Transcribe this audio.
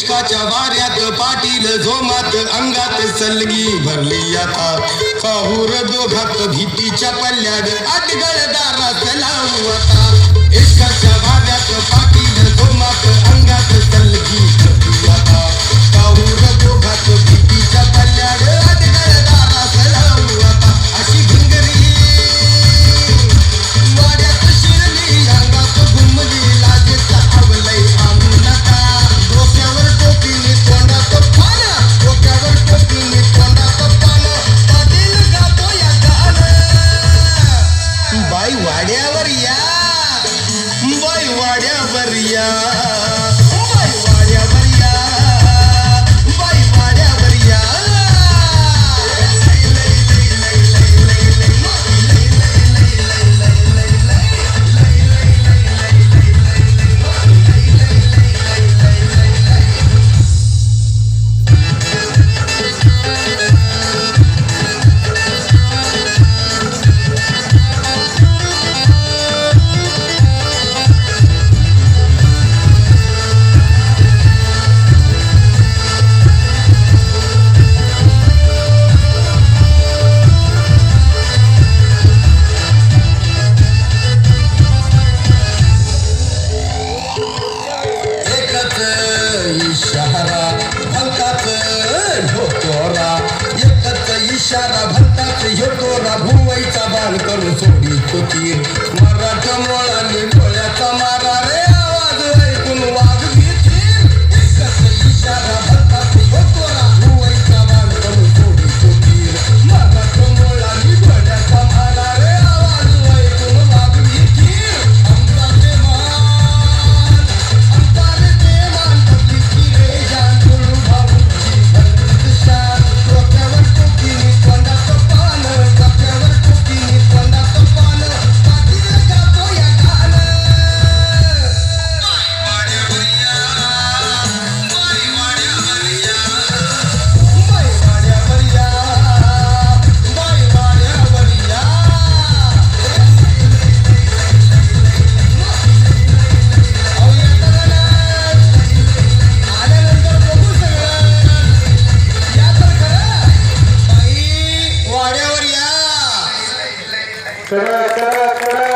इश्काच्या वाऱ्यात पाटील झोमात अंगात सलगी भरली आता. पाहूर दोघात भीतीच्या पल्ल्यात अटगळ दारात लावू आता. इश्काच्या भैया थोडी तुतीर मराठमोळा ¡Crack, crack, crack!